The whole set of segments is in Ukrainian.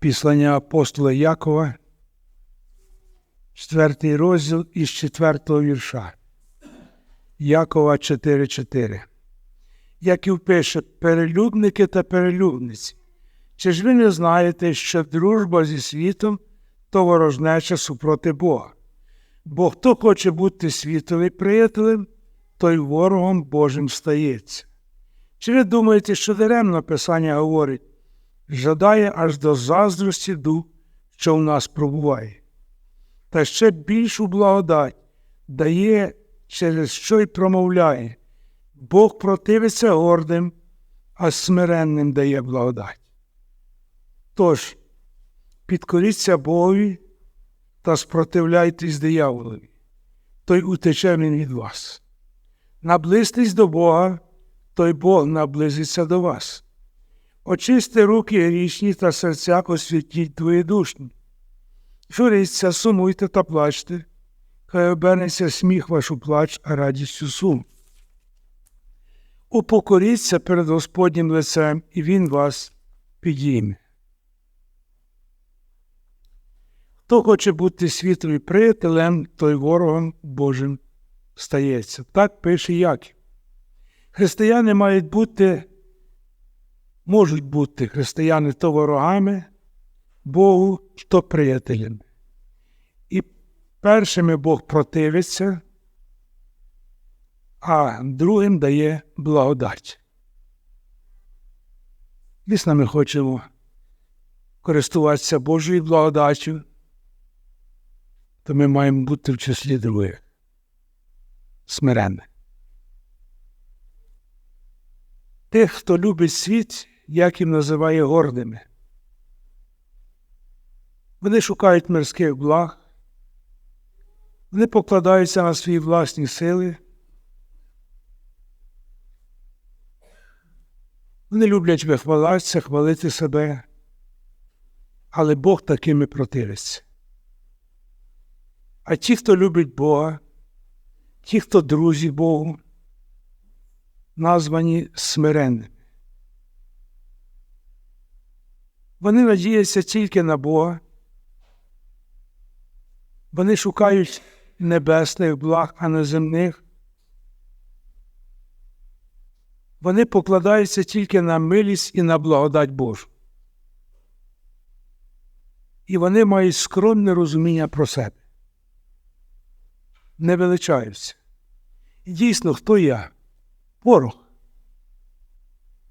Післання апостола Якова, 4 розділ із 4 вірша. Якова 4.4. Яків пише перелюбники та перелюбниці. Чи ж ви не знаєте, що дружба зі світом то ворожнеча супроти Бога? Бо хто хоче бути світовий приятелем, той ворогом Божим стається. Чи ви думаєте, що даремно Писання говорить, жадає аж до заздрості дух, що в нас пробуває, та ще більшу благодать дає, через що й промовляє, Бог противиться гордим, а смиренним дає благодать. Тож, підкоріться Богові та спротивляйтесь дияволові, той утече він від вас. Наблизьтесь до Бога, той Бог наблизиться до вас. Очисти руки грішні та серця освітіть двоєдушні. Журіться, сумуйте та плачте, хай обернеться сміх ваш у плач, а радістю сум. Упокоріться перед Господнім лицем, і Він вас підійме. Хто хоче бути світові приятелем, той ворогом Божим стається. Так пише Яків. Християни мають бути, можуть бути християни то ворогами Богу, то приятелями. І першими Бог противиться, а другим дає благодать. Дійсно, ми хочемо користуватися Божою благодаттю, то ми маємо бути в числі других смиренних. Тих, хто любить світ, як їм називає гордими. Вони шукають мирських благ, вони покладаються на свої власні сили. Вони люблять вихвалятися, хвалити себе, але Бог такими противиться. А ті, хто любить Бога, ті, хто друзі Богу, названі смиренними. Вони надіються тільки на Бога. Вони шукають небесних благ, а не земних. Вони покладаються тільки на милість і на благодать Божу. І вони мають скромне розуміння про себе. Не величаються. І дійсно, хто я? Порох.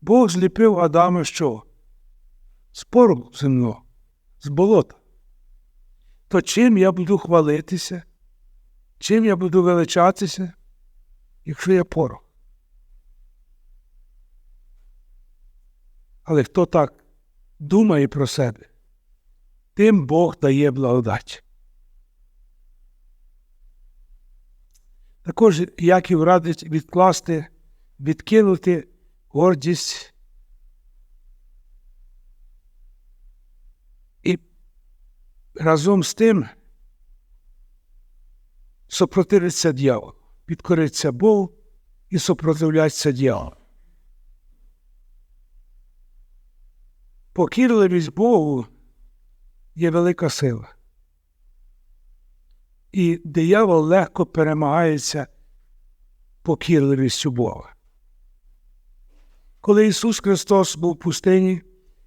Бог зліпив Адама що? З пороху земного, з болота. То чим я буду хвалитися? Чим я буду величатися, якщо я порох? Але хто так думає про себе, тим Бог дає благодать. Також Яків радить відкласти, відкинути гордість і разом з тим супротивиться дьяволу, підкориться Богу і супротивляться дьяволу. Покірливість Богу є велика сила. І диявол легко перемагається покірливістю Бога. Коли Ісус Христос був в пустині,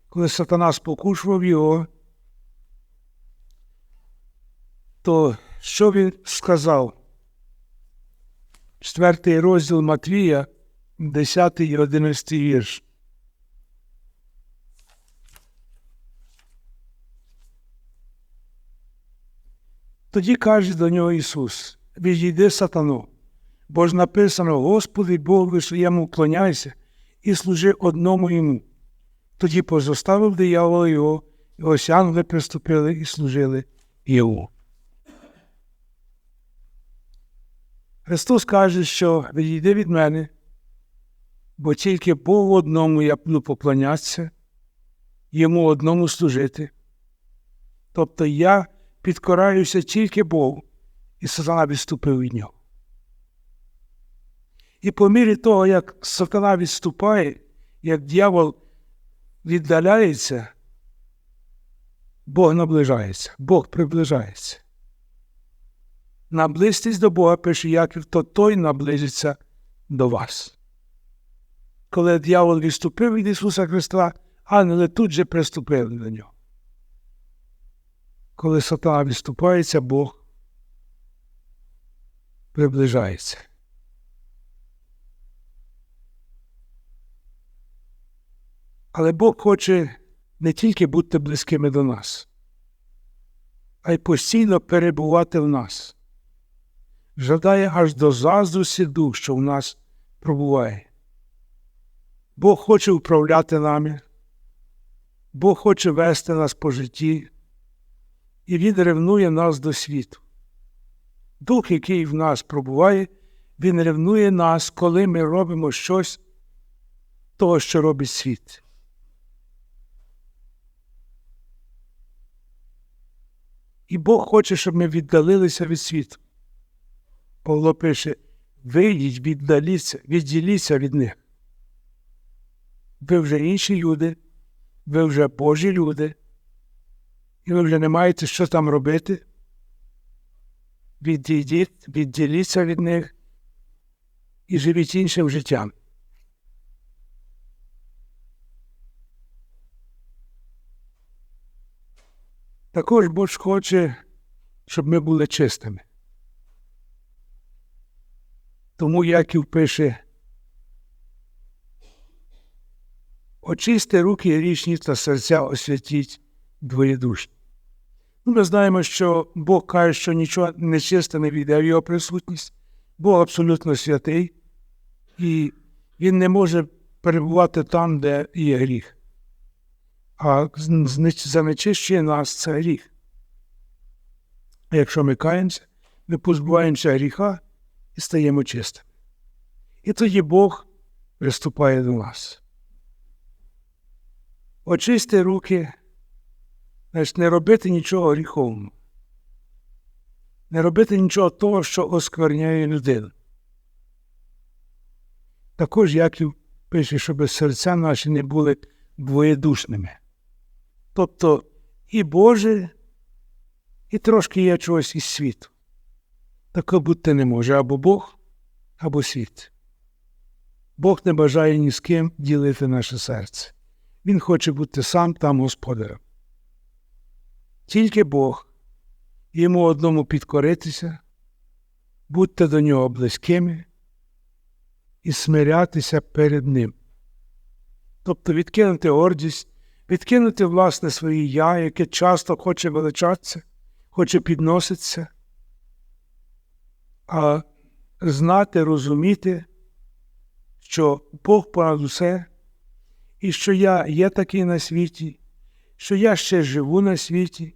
коли сатана спокушував Його, то що Він сказав? Четвертий розділ Матвія, 10 і 11 вірш. Тоді каже до нього Ісус: Відійди сатану, бо ж написано, Господи Богу своєму вклоняйся і служи одному йому. Тоді позоставив диявола його, і ось ангели приступили і служили йому. Христос каже, що відійди від мене, бо тільки Богу одному я буду поклонятися, йому одному служити. Тобто я підкораюся тільки Богу, і сатана відступив від нього. І по мірі того, як сатана відступає, як дьявол віддаляється, Бог наближається, Бог приближається. Наблизьтесь до Бога, пише Яків, то той наблизиться до вас. Коли дьявол відступив від Ісуса Христа, ангели тут же приступили до нього. Коли сатана відступається, Бог приближається. Але Бог хоче не тільки бути близькими до нас, а й постійно перебувати в нас. Жадає аж до заздрості дух, що в нас пробуває. Бог хоче управляти нами, Бог хоче вести нас по житті, і Він ревнує нас до світу. Дух, який в нас пробуває, Він ревнує нас, коли ми робимо щось того, що робить світ. І Бог хоче, щоб ми віддалилися від світу. Павло пише: вийдіть, віддаліться, відділіться від них. Ви вже інші люди, ви вже Божі люди, і ви вже не маєте що там робити. Відійдіть, відділіться від них і живіть іншим життям. Також Бог хоче, щоб ми були чистими. Тому Яків пише очисти руки річні та серця освятіть двоєдушні. Ну, Ми знаємо, що Бог каже, що нічого нечисте не війде в його присутність, Бог абсолютно святий, і Він не може перебувати там, де є гріх. А занечищує нас це гріх. Якщо ми каємося, ми позбуваємося гріха і стаємо чистими. І тоді Бог приступає до нас. Очисти руки, значить, не робити нічого гріховного, не робити нічого того, що оскверняє людину. Також Яків пише, щоб серця наші не були двоєдушними. Тобто і Боже, і трошки є чогось із світу. Таке бути не може або Бог, або світ. Бог не бажає ні з ким ділити наше серце. Він хоче бути сам там господарем. Тільки Бог, йому одному підкоритися, будьте до нього близькими і смирятися перед Ним. Тобто відкинути гордість, відкинути власне своє я, яке часто хоче величатися, хоче підноситися, а знати, розуміти, що Бог понад усе, і що я є такий на світі, що я ще живу на світі,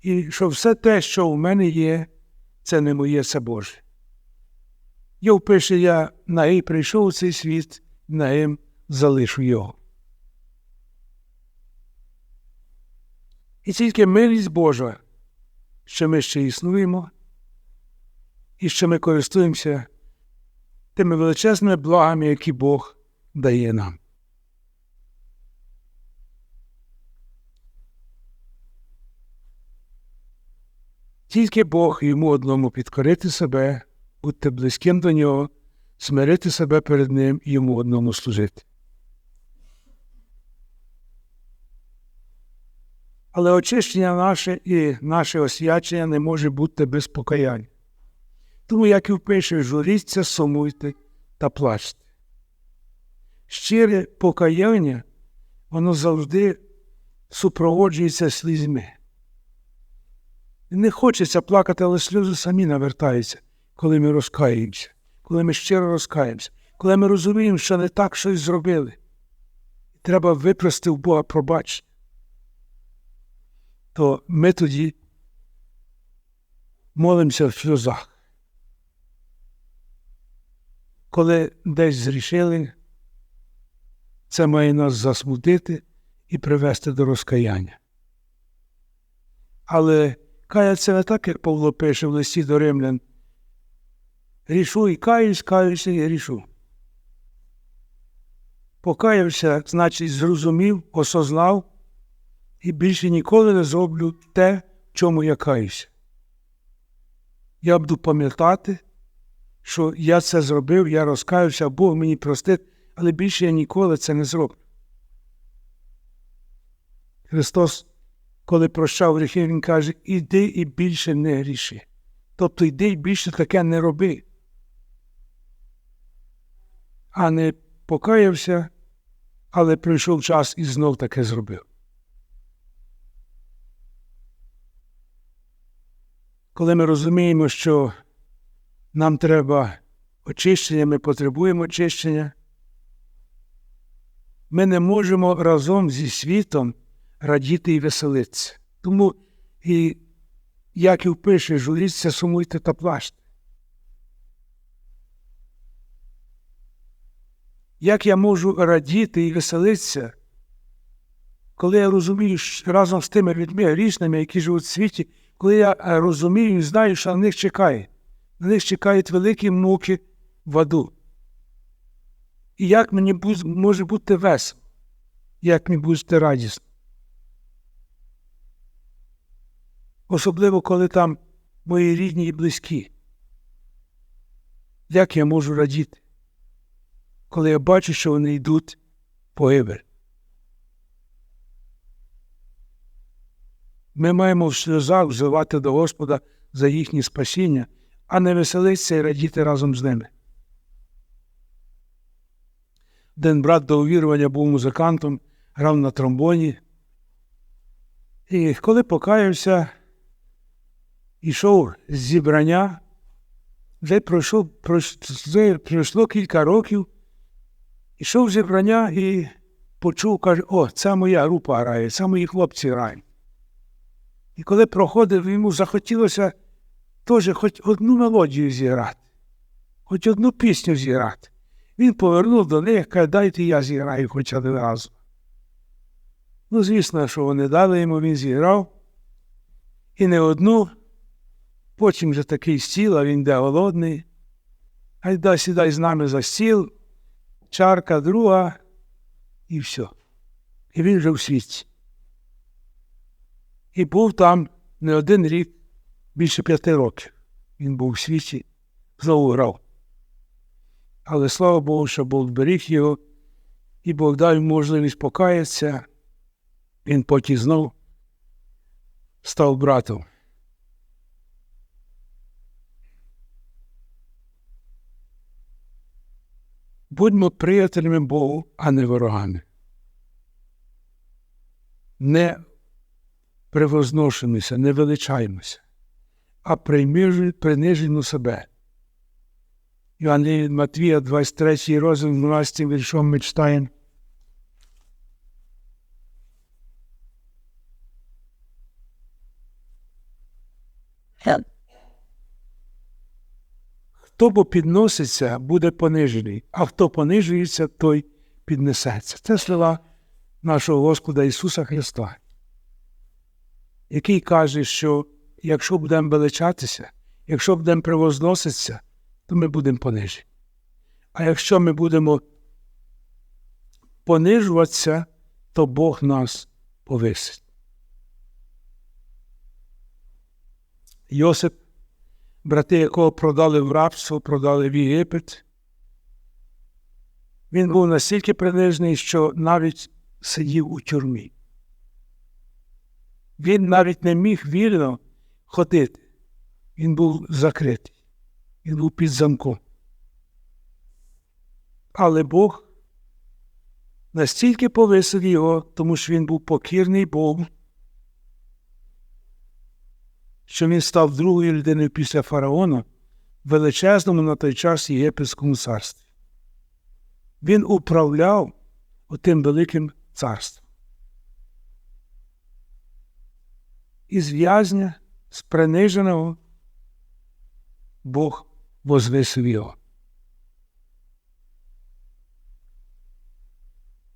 і що все те, що у мене є, це не моє, це Боже. Йов пише, я на прийшов у цей світ, на залишу його. І тільки милість Божа, що ми ще існуємо, і що ми користуємося тими величезними благами, які Бог дає нам. Тільки Бог йому одному підкорити себе, бути близьким до нього, смирити себе перед Ним і йому одному служити. Але очищення наше і наше освячення не може бути без покаяння. Тому, як і впише, журіться, сумуйте та плачте. Щире покаяння, воно завжди супроводжується слізьми. Не хочеться плакати, але сльози самі навертаються, коли ми розкаємося, коли ми щиро розкаємося, коли ми розуміємо, що не так щось зробили. Треба випрости в Бога пробачення то ми тоді молимося в сльозах. Коли десь зрішили, це має нас засмутити і привести до розкаяння. Але каяться не так, як Павло пише в листі до римлян. Рішу і каюсь, каюся і рішу. Покаявся, значить, зрозумів, осознав і більше ніколи не зроблю те, в чому я каюся. Я буду пам'ятати, що я це зробив, я розкаюся, Бог мені простить, але більше я ніколи це не зроблю. Христос, коли прощав гріхи, Він каже, іди і більше не гріши. Тобто йди і більше таке не роби. А не покаявся, але прийшов час і знов таке зробив. Коли ми розуміємо, що нам треба очищення, ми потребуємо очищення, ми не можемо разом зі світом радіти і веселитися. Тому і Яків пише, журіться, сумуйте та плачте. Як я можу радіти і веселитися, коли я розумію що разом з тими людьми грішними, які живуть в світі, коли я е, розумію і знаю, що на них чекає, на них чекають великі муки в аду. І як мені може бути весело, як мені бути радісно? Особливо, коли там мої рідні і близькі. Як я можу радіти, коли я бачу, що вони йдуть погибель? Ми маємо в сльозах взивати до Господа за їхнє спасіння, а не веселитися і радіти разом з ними. Один брат до увірування був музикантом, грав на тромбоні. І коли покаявся, йшов з зібрання, вже пройшло, пройшло кілька років, йшов з зібрання і почув, каже, о, це моя група грає, це мої хлопці грають. І коли проходив, йому захотілося теж хоч одну мелодію зіграти, хоч одну пісню зіграти. Він повернув до них, каже, дайте я зіграю хоч один раз. Ну, звісно, що вони дали йому, він зіграв. І не одну, потім вже такий стіл, а він де голодний. Гайда сідай з нами за стіл, чарка друга, і все. І він вже в світі. І був там не один рік, більше п'яти років. Він був у світі, знову грав. Але слава Богу, що Бог беріг його, і Бог дав можливість покаятися. Він потім знов став братом. Будьмо приятелями Богу, а не ворогами. Не превозношимося, не величаємося, а принижуємо себе. Від Матвія, 23 розділ, 12 віршом ми читаємо. Хто бо підноситься, буде понижений, а хто понижується, той піднесеться. Це слова нашого Господа Ісуса Христа, який каже, що якщо будемо величатися, якщо будемо превозноситися, то ми будемо понижені. А якщо ми будемо понижуватися, то Бог нас повисить. Йосип, брати, якого продали в рабство, продали в Єгипет, він був настільки принижений, що навіть сидів у тюрмі. Він навіть не міг вільно ходити. Він був закритий. Він був під замком. Але Бог настільки повисив його, тому що він був покірний Богу, що він став другою людиною після фараона в величезному на той час Єгипетському царстві. Він управляв тим великим царством. Із в'язня, з приниженого, Бог возвисив його.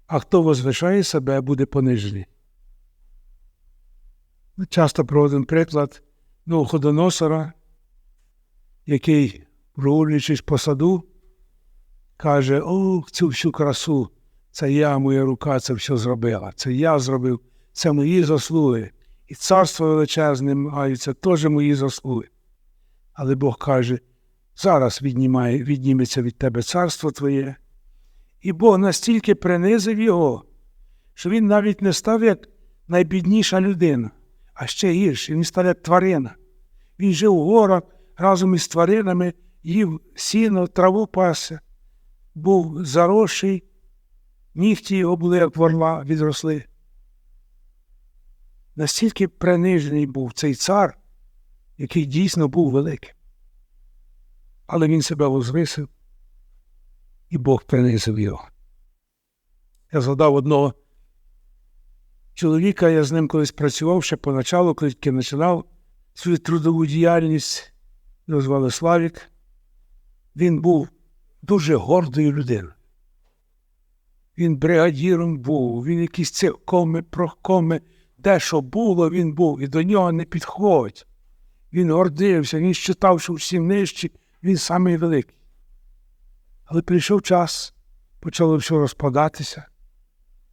А хто возвишає себе, буде понижений. Часто проводимо приклад Новоходоносора, який, прогулюючись по саду, каже: О, цю всю красу, це я, моя рука це все зробила. Це я зробив це мої заслуги. І царство величезне маю, теж мої заслуги. Але Бог каже, зараз віднімає, відніметься від тебе царство твоє. І Бог настільки принизив його, що він навіть не став як найбідніша людина, а ще гірше, він став як тварина. Він жив у горах разом із тваринами, їв сіно, траву пасся, був заросший, нігті його були, як ворла, відросли. Настільки принижений був цей цар, який дійсно був великим. Але він себе возвисив, і Бог принизив його. Я згадав одного чоловіка, я з ним колись працював ще поначалу, коли тільки починав свою трудову діяльність, його звали Славік. Він був дуже гордою людиною. Він бригадіром був, він якісь циркоми, прохкоми, де що було, він був, і до нього не підходить. Він гордився, він считав, що всі нижчі, він самий великий. Але прийшов час, почало все розпадатися.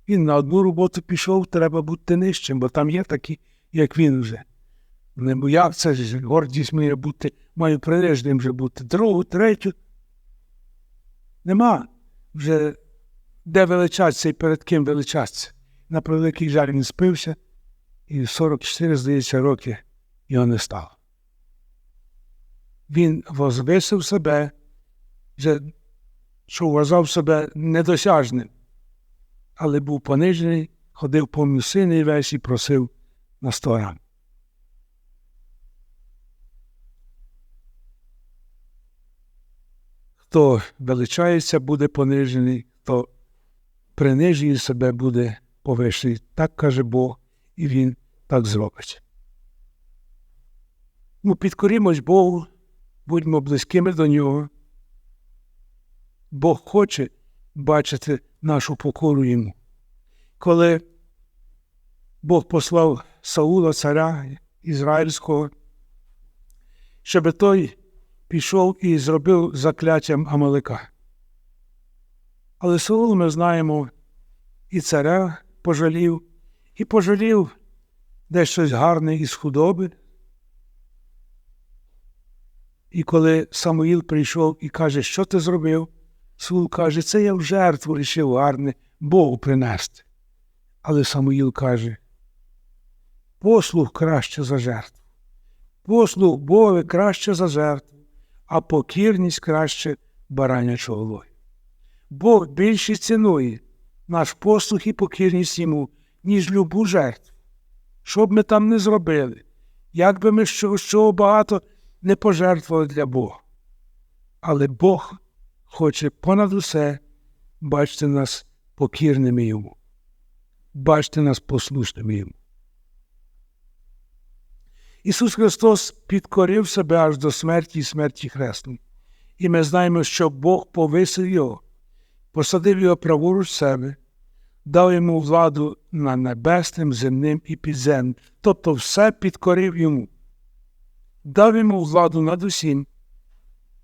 Він на одну роботу пішов, треба бути нижчим, бо там є такі, як він вже. Не боявся, ж, гордість має бути, маю принижним вже бути. Другу, третю. Нема вже де величатися і перед ким величатися. На превеликий жаль він спився, і 44, здається, роки його не стало. Він возвисив себе, що вважав себе недосяжним, але був понижений, ходив по мюсини весь і просив на сто. Хто величається, буде понижений, хто принижує себе, буде повищений. Так каже Бог, і Він так зробить. Ну, підкорімось Богу, будьмо близькими до Нього. Бог хоче бачити нашу покору йому. Коли Бог послав Саула, царя Ізраїльського, щоб той пішов і зробив закляттям Амалика. Але Саул, ми знаємо, і царя пожалів, і пожалів десь щось гарне із худоби. І коли Самуїл прийшов і каже, що ти зробив, Саул каже, це я в жертву рішив гарне Богу принести. Але Самуїл каже, послуг краще за жертву. Послуг Бога краще за жертву, а покірність краще баранячого голови. Бог більше цінує наш послуг і покірність йому, ніж любу жертву. Що б ми там не зробили, як би ми що, що багато не пожертвували для Бога. Але Бог хоче понад усе бачити нас покірними йому, бачити нас послушними йому. Ісус Христос підкорив себе аж до смерті і смерті хресної. І ми знаємо, що Бог повисив його, посадив його праворуч себе, дав йому владу над небесним, земним і підземним, тобто все підкорив йому, дав йому владу над усім,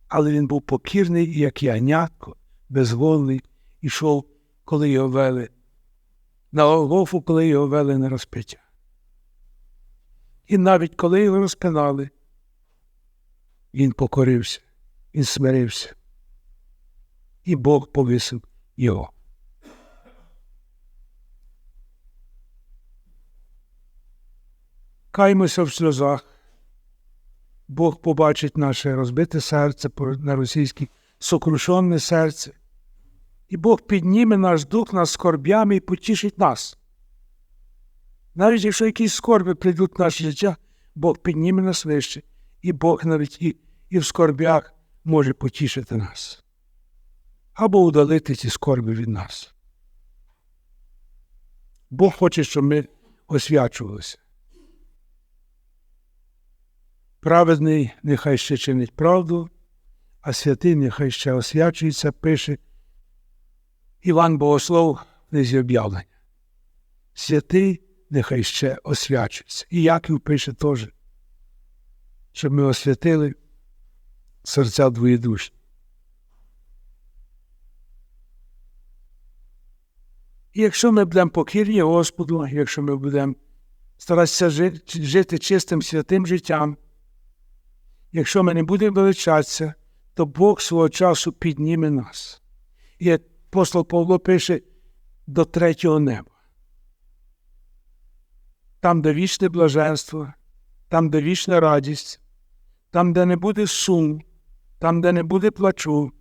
але він був покірний, як янятко, безвольний, ішов, коли його вели, на Голгофу, коли його вели на розпиття. І навіть коли його розпинали, він покорився, він смирився, і Бог повисив його. Каймося в сльозах. Бог побачить наше розбите серце на російське сокрушенне серце, і Бог підніме наш дух над скорбями і потішить нас. Навіть якщо якісь скорби прийдуть в наше життя, Бог підніме нас вище, і Бог навіть і, і в скорбях може потішити нас або удалити ці скорби від нас. Бог хоче, щоб ми освячувалися. Праведний нехай ще чинить правду, а святий нехай ще освячується, пише Іван Богослов в об'явлення. Святий нехай ще освячується. І Яків пише теж, щоб ми освятили серця двоєдушні. І якщо ми будемо покірні Господу, якщо ми будемо старатися жити чистим святим життям, якщо ми не будемо величатися, то Бог свого часу підніме нас. І як апостол Павло пише до третього неба. Там, де вічне блаженство, там, де вічна радість, там, де не буде сум, там, де не буде плачу,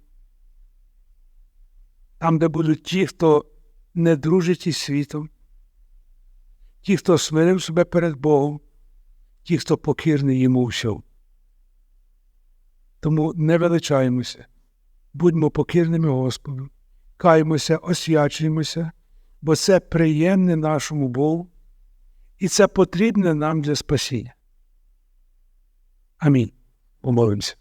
там, де будуть ті, хто не дружить із світом, ті, хто смирив себе перед Богом, ті, хто покірний йому всьому. Тому не величаємося, будьмо покірними Господу, каємося, освячуємося, бо це приємне нашому Богу, і це потрібне нам для спасіння. Амінь. Помолимося.